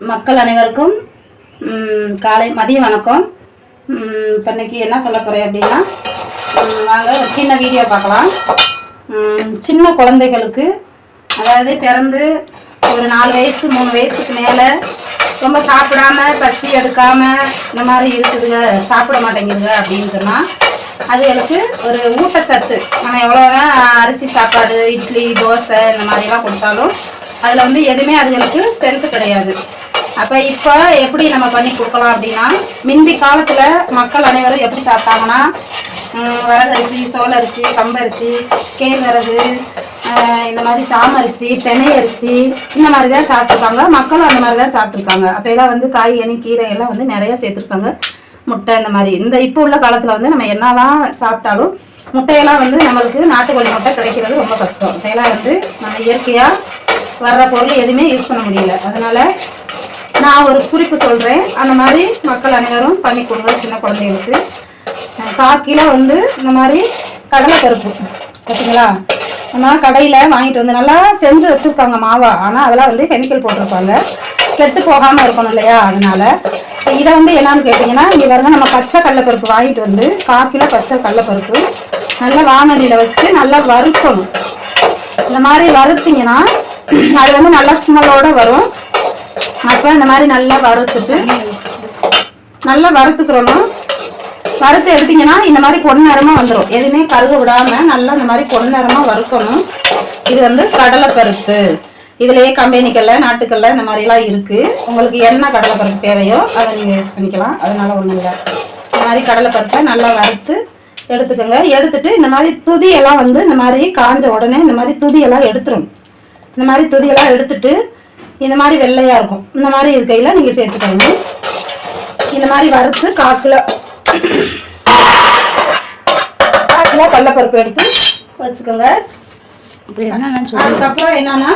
மக்கள் அனைவருக்கும் காலை மதிய வணக்கம். இப்போ இப்ப இன்னைக்கு என்ன சொல்ல போகிறேன் அப்படின்னா வாங்க ஒரு சின்ன வீடியோ பார்க்கலாம். சின்ன குழந்தைகளுக்கு அதாவது பிறந்து ஒரு நாலு வயசு மூணு வயசுக்கு மேலே ரொம்ப சாப்பிடாம பசி எடுக்காமல் இந்த மாதிரி இருக்குதுங்க சாப்பிட மாட்டேங்குதுங்க அப்படின்னு சொன்னால் அதுகளுக்கு ஒரு ஊட்டச்சத்து நம்ம எவ்வளோதான் அரிசி சாப்பாடு இட்லி தோசை இந்த மாதிரிலாம் கொடுத்தாலும் அதில் வந்து எதுவுமே அதுகளுக்கு ஸ்ட்ரென்த்து கிடையாது. அப்போ இப்போ எப்படி நம்ம பண்ணி கொடுக்கலாம் அப்படின்னா முந்தி காலத்தில் மக்கள் அனைவரும் எப்படி சாப்பிட்டாங்கன்னா வரகரிசி சோளரிசி கம்பரிசி கேழ்வரகு இந்த மாதிரி சாமரிசி தென்னை அரிசி இந்த மாதிரி தான் சாப்பிட்ருக்காங்க மக்களும் அந்த மாதிரி தான் சாப்பிட்ருக்காங்க அப்போ எல்லாம் வந்து காய்கனி கீரை எல்லாம் வந்து நிறைய சேர்த்துருக்காங்க. முட்டை இந்த மாதிரி. இந்த இப்போ உள்ள காலத்தில் வந்து நம்ம என்னதான் சாப்பிட்டாலும் முட்டையெல்லாம் வந்து நம்மளுக்கு நாட்டுக்கோழி முட்டை கிடைக்கிறது ரொம்ப கஷ்டம். இதெல்லாம் வந்து நம்ம இயற்கையாக வர்ற பொருள் எதுவுமே யூஸ் பண்ண முடியல. அதனால நான் ஒரு குறிப்பு சொல்கிறேன் அந்த மாதிரி மக்கள் அனைவரும் பண்ணி கொடுங்க சின்ன குழந்தைகளுக்கு. காக்கில கால் கிலோ வந்து இந்த மாதிரி கடலைப்பருப்பு பார்த்தீங்களா நம்ம கடையில் வாங்கிட்டு வந்து நல்லா செஞ்சு வச்சுருக்காங்க மாவா. ஆனால் அதெல்லாம் வந்து கெமிக்கல் போட்டிருப்பாங்க. கெட்டு போகாமல் இருக்கணும் இல்லையா? அதனால. இதை வந்து என்னன்னு கேட்டிங்கன்னா இங்கே வந்து நம்ம பச்சை கடலைப்பருப்பு வாங்கிட்டு வந்து கால் கிலோ பச்சை கடலைப்பருப்பு நல்லா வானொலியில் வச்சு நல்லா வறுக்கணும். இந்த மாதிரி வறுத்தீங்கன்னா அது வந்து நல்லா ஸ்மெல்லோடு வரும். அப்போ இந்த மாதிரி நல்லா வறுத்துட்டு நல்லா வறுத்துக்கிறணும் வறுத்து எடுத்தீங்கன்னா இந்த மாதிரி பொன்னிறமா வந்துடும் எதுவுமே கருக விடாம நல்லா இந்த மாதிரி பொன்னிறமா வறுக்கணும். இது வந்து கடலைப்பருப்பு. இதுலயே கம்பெனிக்கல்ல நாட்டுக்கல்ல இந்த மாதிரிலாம் இருக்கு. உங்களுக்கு என்ன கடலைப்பருப்பு தேவையோ அதை நீங்க யூஸ் பண்ணிக்கலாம். அதனால ஒன்றும் இல்லை. இந்த மாதிரி கடலைப்பருப்பை நல்லா வறுத்து எடுத்துக்கோங்க. எடுத்துட்டு இந்த மாதிரி துதியெல்லாம் வந்து இந்த மாதிரி காஞ்ச உடனே இந்த மாதிரி துதியெல்லாம் எடுத்துரும். இந்த மாதிரி துதியெல்லாம் எடுத்துட்டு இந்த மாதிரி வெள்ளையா இருக்கும். இந்த மாதிரி இருக்கையில நீங்க சேர்த்துக்கோங்க. இந்த மாதிரி வறுத்து கால் கிலோ கால் கிலோ கடலைப்பருப்பு எடுத்து வச்சுக்கோங்க. அதுக்கப்புறம் என்னன்னா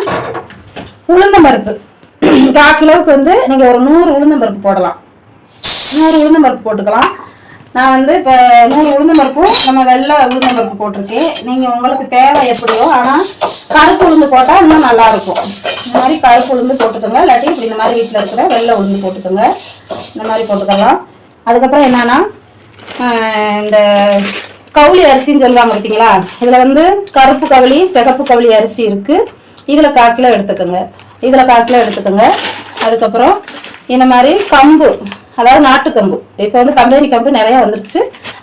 உளுந்தம்பருப்பு கால் கிலோவுக்கு வந்து நீங்க ஒரு நூறு உளுந்தம்பருப்பு போடலாம். நூறு உளுந்தம்பருப்பு போட்டுக்கலாம். நான் வந்து இப்போ நூறு உளுந்தம்பருப்பும் நம்ம வெள்ளை உளுந்தம்பருப்பு போட்டிருக்கேன். நீங்கள் உங்களுக்கு தேவை எப்படியோ ஆனால் கருப்பு உளுந்து போட்டால் இன்னும் நல்லாயிருக்கும். இந்த மாதிரி கருப்பு உளுந்து போட்டுக்கோங்க. இல்லாட்டி இப்படி இந்த மாதிரி வீட்டில் இருக்கிற வெள்ளை உளுந்து போட்டுக்கோங்க. இந்த மாதிரி போட்டுக்கலாம். அதுக்கப்புறம் என்னன்னா இந்த கவுளி அரிசின்னு சொல்லுவாங்க பார்த்தீங்களா இதில் வந்து கருப்பு கவுளி சிகப்பு கவுளி அரிசி இருக்குது இதில் காக்கில் எடுத்துக்கோங்க. இதில் காக்கில் எடுத்துக்கோங்க. அதுக்கப்புறம் இந்த மாதிரி கம்பு. அதாவது நாட்டு கம்பு. இப்போ வந்து கம்பெனி கம்பு நிறைய வந்துருச்சு.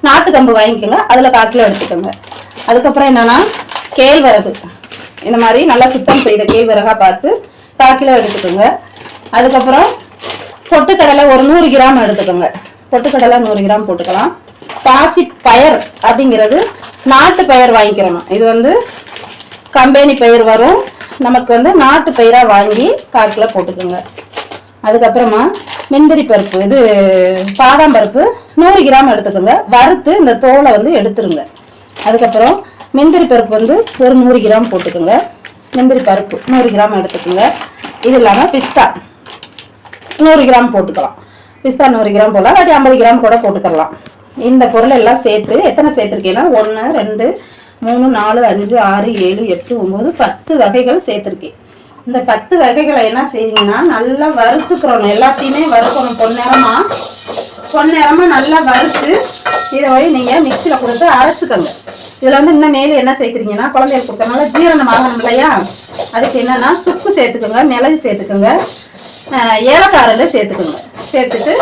நாட்டு கம்பு வாங்கிக்கோங்க. அதில் கால் கிலோ எடுத்துக்கோங்க. அதுக்கப்புறம் என்னன்னா கேழ்வரகு. இந்த மாதிரி நல்லா சுத்தம் செய்த கேழ்வரகா பார்த்து கால் கிலோ எடுத்துக்கோங்க. அதுக்கப்புறம் பொட்டுக்கடலை ஒரு நூறு கிராம் எடுத்துக்கோங்க. பொட்டுக்கடலை நூறு கிராம் போட்டுக்கலாம். பாசி பயர் அப்படிங்கிறது நாட்டு பயிர் வாங்கிக்கிறோம். இது வந்து கம்பெனி பயிர் வரும். நமக்கு வந்து நாட்டு பயிரா வாங்கி கால் கிலோ போட்டுக்கோங்க. அதுக்கப்புறமா முந்திரி பருப்பு இது பாதாம் பருப்பு நூறு கிராம் எடுத்துக்கோங்க. வறுத்து இந்த தோலை வந்து எடுத்துருங்க. அதுக்கப்புறம் முந்திரி பருப்பு வந்து ஒரு நூறு கிராம் போட்டுக்கோங்க. முந்திரி பருப்பு நூறு கிராம் எடுத்துக்கோங்க. இது இல்லாமல் பிஸ்தா நூறு கிராம் போட்டுக்கலாம். பிஸ்தா நூறு கிராம் போடலாம். இல்லாட்டி ஐம்பது கிராம் கூட போட்டுக்கலாம் இந்த பொருள் எல்லாம் சேர்த்து எத்தனை சேர்த்துருக்கீங்கன்னா? ஒன்று ரெண்டு மூணு நாலு அஞ்சு ஆறு ஏழு எட்டு ஒம்பது பத்து வகைகள் சேர்த்துருக்கேன். இந்த பத்து வகைகளை என்ன செய்யுங்கன்னா நல்லா வறுத்துக்கிறோம். எல்லாத்தையுமே வறுக்கணும். பொன்னேரமா பொன்னேரமா நல்லா வறுத்து இதை போய் நீங்கள் மிக்சியில் கொடுத்து அரைச்சிக்கோங்க. இதில் வந்து இன்னும் மேலே என்ன சேர்க்குறீங்கன்னா குழந்தைகளுக்கு கொடுத்தனால ஜீரணம் ஆகணும் இல்லையா? அதுக்கு என்னன்னா சுக்கு சேர்த்துக்கோங்க மிளகு சேர்த்துக்கோங்க ஆஹ் ஏலக்காய் ரெண்டு சேர்த்துக்கோங்க. சேர்த்துட்டு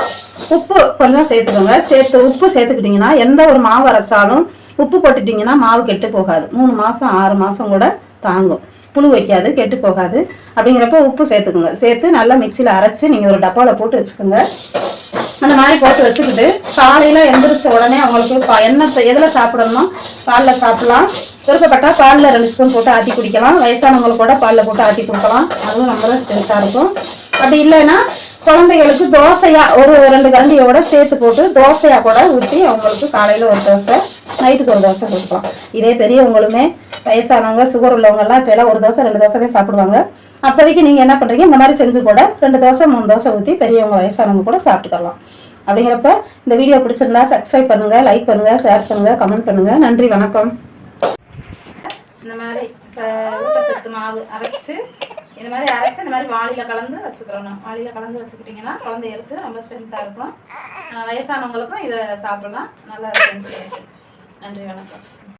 உப்பு கொஞ்சம் சேர்த்துக்கோங்க. சேர்த்து உப்பு சேர்த்துக்கிட்டிங்கன்னா எந்த ஒரு மாவு அரைச்சாலும் உப்பு போட்டுட்டிங்கன்னா மாவு கெட்டு போகாது. மூணு மாதம் ஆறு மாதம் கூட தாங்கும். புழு வைக்காது கெட்டு போகாது. அப்படிங்கிறப்ப உப்பு சேர்த்துக்கோங்க. சேர்த்து நல்லா மிக்சியில் அரைச்சி நீங்கள் ஒரு டப்பாவில் போட்டு வச்சுக்கோங்க. அந்த மாதிரி போட்டு வச்சுக்கிட்டு காலையில் எந்திரிச்ச உடனே அவங்களுக்கு பா என்ன எதில் சாப்பிடணுமோ பாலில் சாப்பிடலாம். விருப்பப்பட்டா பாலில் ரெண்டு ஸ்பூன் போட்டு ஆட்டி குடிக்கலாம். வயசானவங்களுக்கு கூட பாலில் போட்டு ஆட்டி கொடுக்கலாம். அதுவும் ரொம்ப ஸ்ட்ரென்த்தாக இருக்கும். அப்படி இல்லைன்னா குழந்தைகளுக்கு தோசையாக ஒரு ரெண்டு கரண்டியோட சேர்த்து போட்டு தோசையாக கூட ஊற்றி அவங்களுக்கு காலையில் ஒரு தோசை நைட்டுக்கு ஒரு தோசை கொடுப்போம். இதே பெரியவங்களுமே வயசானவங்க சுகர் உள்ளவங்கெல்லாம் இப்போலாம் இப்போ ஒரு தோசை ரெண்டு தோசை தான் சாப்பிடுவாங்க. அப்போதைக்கு நீங்கள் என்ன பண்ணுறீங்க இந்த மாதிரி செஞ்சு கூட ரெண்டு தோசை மூணு தோசை ஊற்றி பெரியவங்க வயசானவங்க கூட சாப்பிட்டுக்கலாம். அப்படிங்கிறப்ப இந்த வீடியோ பிடிச்சிருந்தா சப்ஸ்கிரைப் பண்ணுங்கள் லைக் பண்ணுங்கள் ஷேர் பண்ணுங்கள் கமெண்ட் பண்ணுங்கள் நன்றி வணக்கம். இந்த மாதிரி ச- ஊட்டச்சத்து மாவு அரைச்சி இந்த மாதிரி அரைச்சி இந்த மாதிரி வாளியில் கலந்து வச்சுக்கிறோம் வாளியில் கலந்து வச்சுக்கிட்டிங்கன்னா குழந்தைகளுக்கு ரொம்ப ஸ்ட்ரென்த்தாக இருக்கும். வயசானவங்களுக்கும் இதை சாப்பிடலாம். நல்லா இருக்கும். நன்றி வணக்கம்